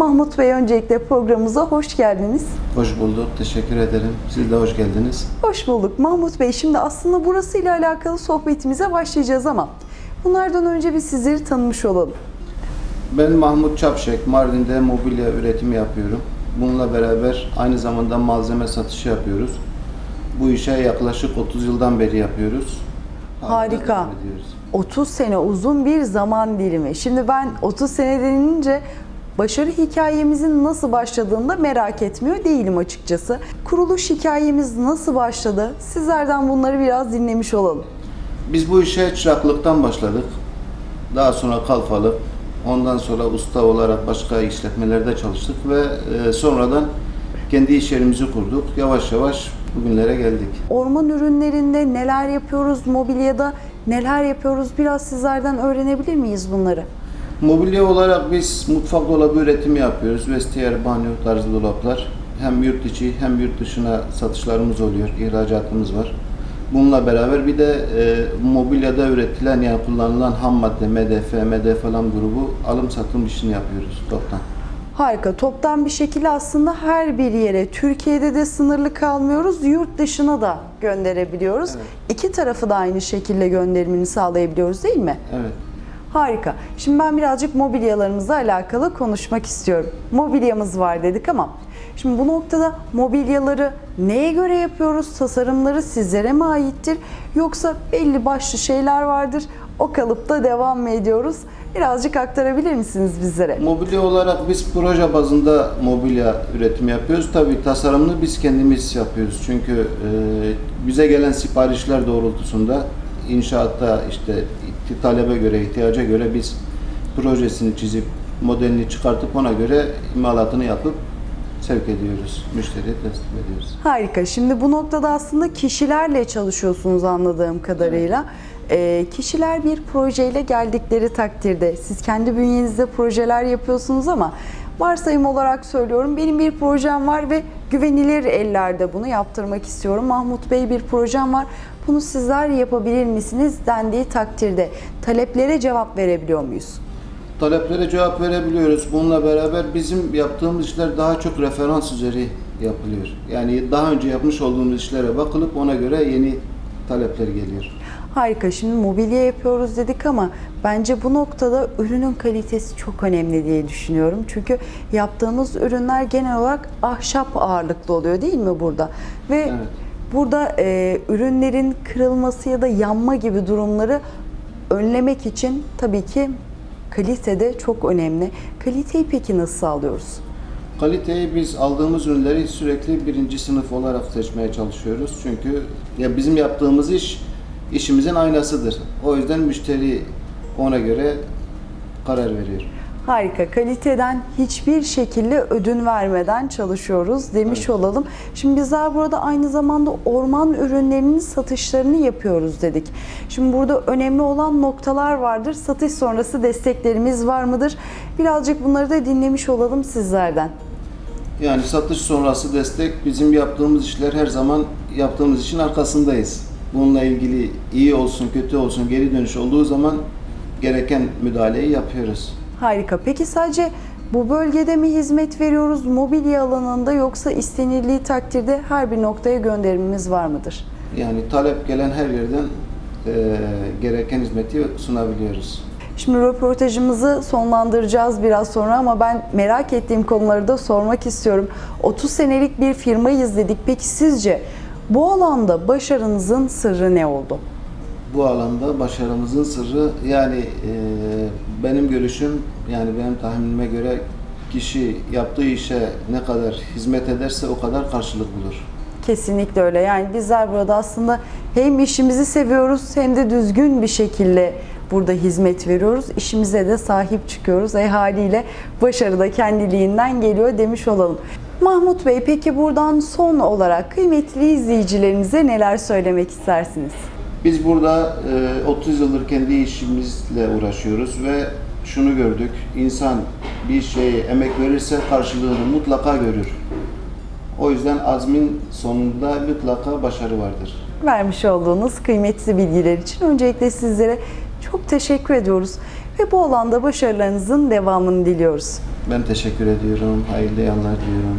Mahmut Bey öncelikle programımıza hoş geldiniz. Hoş bulduk. Teşekkür ederim. Siz de hoş geldiniz. Hoş bulduk Mahmut Bey. Şimdi aslında burasıyla alakalı sohbetimize başlayacağız ama bunlardan önce bir sizleri tanımış olalım. Ben Mahmut Çapşek. Mardin'de mobilya üretimi yapıyorum. Bununla beraber aynı zamanda malzeme satışı yapıyoruz. Bu işe yaklaşık 30 yıldan beri yapıyoruz. Harika. devam ediyoruz. 30 sene uzun bir zaman dilimi. Şimdi ben 30 sene denince başarı hikayemizin nasıl başladığını da merak etmiyor değilim açıkçası. Kuruluş hikayemiz nasıl başladı? Sizlerden bunları biraz dinlemiş olalım. Biz bu işe çıraklıktan başladık. Daha sonra kalfalık. Ondan sonra usta olarak başka işletmelerde çalıştık ve e, sonradan kendi iş yerimizi kurduk. Yavaş yavaş bugünlere geldik. Orman ürünlerinde neler yapıyoruz, mobilyada neler yapıyoruz biraz sizlerden öğrenebilir miyiz bunları? Mobilya olarak biz mutfak dolabı üretimi yapıyoruz. Vestiyer, banyo tarzı dolaplar. Hem yurt içi hem yurt dışına satışlarımız oluyor, ihracatımız var. Bununla beraber bir de e, mobilyada üretilen yani kullanılan ham madde, MDF, MDF falan grubu alım satım işini yapıyoruz toptan. Harika. Toptan bir şekilde aslında her bir yere Türkiye'de de sınırlı kalmıyoruz. Yurt dışına da gönderebiliyoruz. Evet. İki tarafı da aynı şekilde gönderimini sağlayabiliyoruz değil mi? Evet. Harika. Şimdi ben birazcık mobilyalarımızla alakalı konuşmak istiyorum. Mobilyamız var dedik ama şimdi bu noktada mobilyaları neye göre yapıyoruz? Tasarımları sizlere mi aittir? Yoksa belli başlı şeyler vardır. O kalıpta devam mı ediyoruz? Birazcık aktarabilir misiniz bizlere? Mobilya olarak biz proje bazında mobilya üretimi yapıyoruz. Tabii tasarımını biz kendimiz yapıyoruz. Çünkü e, bize gelen siparişler doğrultusunda inşaatta işte talebe göre, ihtiyaca göre biz projesini çizip modelini çıkartıp ona göre imalatını yapıp sevk ediyoruz. Müşteriye teslim ediyoruz. Harika. Şimdi bu noktada aslında kişilerle çalışıyorsunuz anladığım kadarıyla. Ee, kişiler bir projeyle geldikleri takdirde siz kendi bünyenizde projeler yapıyorsunuz ama varsayım olarak söylüyorum benim bir projem var ve güvenilir ellerde bunu yaptırmak istiyorum. Mahmut Bey bir projem var. Bunu sizler yapabilir misiniz dendiği takdirde taleplere cevap verebiliyor muyuz? Taleplere cevap verebiliyoruz. Bununla beraber bizim yaptığımız işler daha çok referans üzeri yapılıyor. Yani daha önce yapmış olduğumuz işlere bakılıp ona göre yeni talepler geliyor. Harika. Şimdi mobilya yapıyoruz dedik ama bence bu noktada ürünün kalitesi çok önemli diye düşünüyorum. Çünkü yaptığımız ürünler genel olarak ahşap ağırlıklı oluyor değil mi burada? Ve Evet. Burada e, ürünlerin kırılması ya da yanma gibi durumları önlemek için tabii ki kalite de çok önemli. Kaliteyi peki nasıl sağlıyoruz? Kaliteyi biz aldığımız ürünleri sürekli birinci sınıf olarak seçmeye çalışıyoruz. Çünkü ya bizim yaptığımız iş işimizin aynasıdır. O yüzden müşteri ona göre karar veriyor. Harika. Kaliteden hiçbir şekilde ödün vermeden çalışıyoruz demiş Evet. olalım. Şimdi bizler burada aynı zamanda orman ürünlerinin satışlarını yapıyoruz dedik. Şimdi burada önemli olan noktalar vardır. Satış sonrası desteklerimiz var mıdır? Birazcık bunları da dinlemiş olalım sizlerden. Yani satış sonrası destek bizim yaptığımız işler her zaman yaptığımız işin arkasındayız. Bununla ilgili iyi olsun kötü olsun geri dönüş olduğu zaman gereken müdahaleyi yapıyoruz. Harika. Peki sadece bu bölgede mi hizmet veriyoruz mobilya alanında yoksa istenildiği takdirde her bir noktaya gönderimimiz var mıdır? Yani talep gelen her yerden eee, gereken hizmeti sunabiliyoruz. Şimdi röportajımızı sonlandıracağız biraz sonra ama ben merak ettiğim konuları da sormak istiyorum. 30 senelik bir firmayız dedik. Peki sizce bu alanda başarınızın sırrı ne oldu? Bu alanda başarımızın sırrı yani e, benim görüşüm yani benim tahminime göre kişi yaptığı işe ne kadar hizmet ederse o kadar karşılık bulur. Kesinlikle öyle. Yani bizler burada aslında hem işimizi seviyoruz hem de düzgün bir şekilde burada hizmet veriyoruz. İşimize de sahip çıkıyoruz. E haliyle başarı da kendiliğinden geliyor demiş olalım. Mahmut Bey peki buradan son olarak kıymetli izleyicilerimize neler söylemek istersiniz? Biz burada e, 30 yıldır kendi işimizle uğraşıyoruz ve şunu gördük. İnsan bir şeye emek verirse karşılığını mutlaka görür. O yüzden azmin sonunda mutlaka başarı vardır. vermiş olduğunuz kıymetli bilgiler için öncelikle sizlere çok teşekkür ediyoruz. ve bu alanda başarılarınızın devamını diliyoruz. Ben teşekkür ediyorum. Hayırlı yanlar diliyorum.